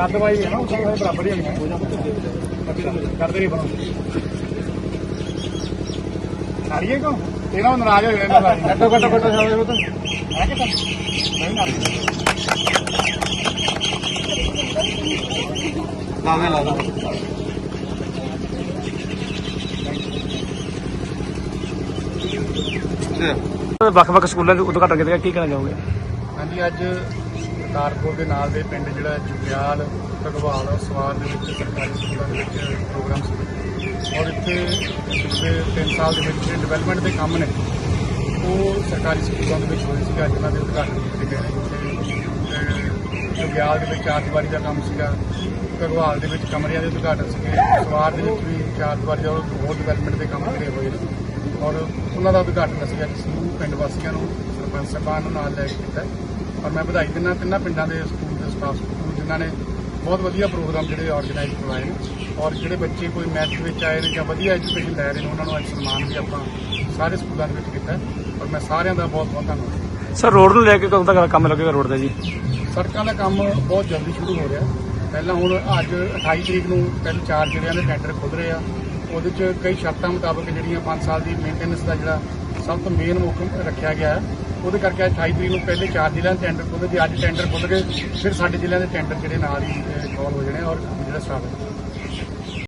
ਕੱਦ ਵਾਈ ਹੈ ਨਾ ਉਹ ਸਾਰੇ ਬਰਾਬਰ ਹੀ ਹੋਣਗੇ ਕਰਦੇ ਨਹੀਂ ਬਣੋ ਸਾਰੀਏ ਕੋ ਇਹਨਾਂ ਨੂੰ ਨਾਰਾਜ਼ ਹੋ ਜਾਣਾ ਸਾਰੀ ਕੱਟੋ ਕੱਟੋ ਕੱਟੋ ਸਾਰੇ ਉਹ ਤਾਂ ਹੈ ਕਿ ਤਾਂ ਨਹੀਂ ਨਾ ਲਾਵੇ ਲਾ ਵੱਖ-ਵੱਖ ਸਕੂਲਾਂ ਦੇ ਉਦਘਾਟਨ ਕੀਤਾ ਕੀ ਕਹਿਣਾ ਚਾਹੋਗੇ? ਹਾਂਜੀ ਅੱਜ ਕਰਤਾਰਪੁਰ ਦੇ ਨਾਲ ਦੇ ਪਿੰਡ ਜਿਹੜਾ ਜੁਗਿਆਲ ਭਗਵਾਲ ਸਵਾਰ ਦੇ ਵਿੱਚ ਸਰਕਾਰੀ ਸਕੂਲਾਂ ਦੇ ਵਿੱਚ ਪ੍ਰੋਗਰਾਮ ਸੀ। ਔਰ ਇੱਥੇ ਪਿਛਲੇ 3 ਸਾਲ ਦੇ ਵਿੱਚ ਜਿਹੜੇ ਡਿਵੈਲਪਮੈਂਟ ਦੇ ਕੰਮ ਨੇ, ਉਹ ਸਰਕਾਰੀ ਸਕੂਲਾਂ ਦੇ ਵਿੱਚ ਹੋਏ ਸੀ ਅੱਜ ਉਹਨਾਂ ਦੇ ਉਦਘਾਟਨ ਕੀਤੇ ਗਏ ਨੇ। ਜਿੱਥੇ ਜੁਗਿਆਲ ਦੇ ਵਿੱਚ ਚਾਰ ਦੀਵਾਰੀ ਦਾ ਕੰਮ ਸੀਗਾ ਭਗਵਾਲ ਦੇ ਵਿੱਚ ਕਮਰਿਆਂ ਦੇ ਉਦਘਾਟਨ ਸੀਗੇ, ਸਵਾਰ ਦੇ ਵਿੱਚ ਵੀ ਚਾਰ ਦੀਵਾਰੀ ਦਾ ਹੋਰ ਡਿਵੈਲਪਮੈਂਟ ਦੇ ਕੰਮ ਜਿਹੜੇ ਹੋਏ ਨੇ। ਔਰ ਉਹਨਾਂ ਦਾ ਉਦਘਾਟਨ ਅਸੀਂ ਅੱਜ ਸਮੂਹ ਪਿੰਡ ਵਾਸੀਆਂ ਨੂੰ, ਸਰਪੰਚ ਸਾਹਿਬਾਨ ਨੂੰ ਨਾਲ ਲੈ ਕੇ ਕੀਤਾ। ਔਰ ਮੈਂ ਵਧਾਈ ਦਿੰਦਾ ਤਿੰਨਾਂ ਪਿੰਡਾਂ ਦੇ ਸਕੂਲ ਦੇ ਸਟਾਫ ਨੂੰ ਜਿਨ੍ਹਾਂ ਨੇ ਬਹੁਤ ਵਧੀਆ ਪ੍ਰੋਗਰਾਮ ਜਿਹੜੇ ਆਰਗੇਨਾਈਜ਼ ਕਰਵਾਏ ਨੇ ਔਰ ਜਿਹੜੇ ਬੱਚੇ ਕੋਈ ਮੈਰਿਟ ਵਿੱਚ ਆਏ ਨੇ ਜਾਂ ਵਧੀਆ ਐਜੂਕੇਸ਼ਨ ਲੈ ਰਹੇ ਨੇ ਉਹਨਾਂ ਨੂੰ ਅੱਜ ਸਨਮਾਨ ਵੀ ਆਪਾਂ ਸਾਰੇ ਸਕੂਲਾਂ ਦੇ ਵਿੱਚ ਕੀਤਾ। ਔਰ ਮੈਂ ਸਾਰਿਆਂ ਦਾ ਬਹੁਤ ਬਹੁਤ ਧੰਨਵਾਦ। ਸਰ ਰੋਡ ਨੂੰ ਲੈ ਕੇ ਕਦੋਂ ਤੱਕ ਕੰਮ ਲੱਗੇਗਾ ਰੋਡ ਦਾ ਜੀ? ਸੜਕਾਂ ਦਾ ਕੰਮ ਬਹੁਤ ਜਲਦੀ ਸ਼ੁਰੂ ਹੋ ਰਿਹਾ। ਪਹਿਲਾਂ ਹੁਣ ਅੱਜ 28 ਤਰੀਕ ਨੂੰ ਪਹਿਲੇ ਚਾਰ ਜ਼ਿਲ੍ਹਿਆਂ ਦੇ ਟੈਂਡਰ ਖੁੱਲ ਰਹੇ ਆ। ਉਹਦੇ 'ਚ ਕਈ ਸ਼ਰਤਾਂ ਮੁਤਾਬਕ ਜਿਹੜੀਆਂ 5 ਸਾਲ ਦੀ ਮੇਨਟੇਨੈਂਸ ਦਾ ਜਿਹੜਾ ਸਭ ਤੋਂ ਮੇਨ ਮੁੱਖ ਰੱਖਿਆ ਗਿਆ ਹੈ। ਉਹਦੇ ਕਰਕੇ ਅੱਜ 28 ਤਰੀਕ ਨੂੰ ਪਹਿਲੇ ਚਾਰ ਜ਼ਿਲ੍ਹਿਆਂ ਦੇ ਟੈਂਡਰ ਖੁੱਲ੍ਹ ਜੀ ਅੱਜ ਟੈਂਡਰ ਖੁੱਲ੍ਹ ਗਏ ਫਿਰ ਸਾਡੇ ਜ਼ਿਲ੍ਹਿਆਂ ਦੇ ਟੈਂਡਰ ਜਿਹੜੇ ਨਾਲ ਹੀ ਕਾਲ ਹੋ ਜਾਣੇ ਔਰ ਜਿਹੜਾ ਸਟਾਰਟ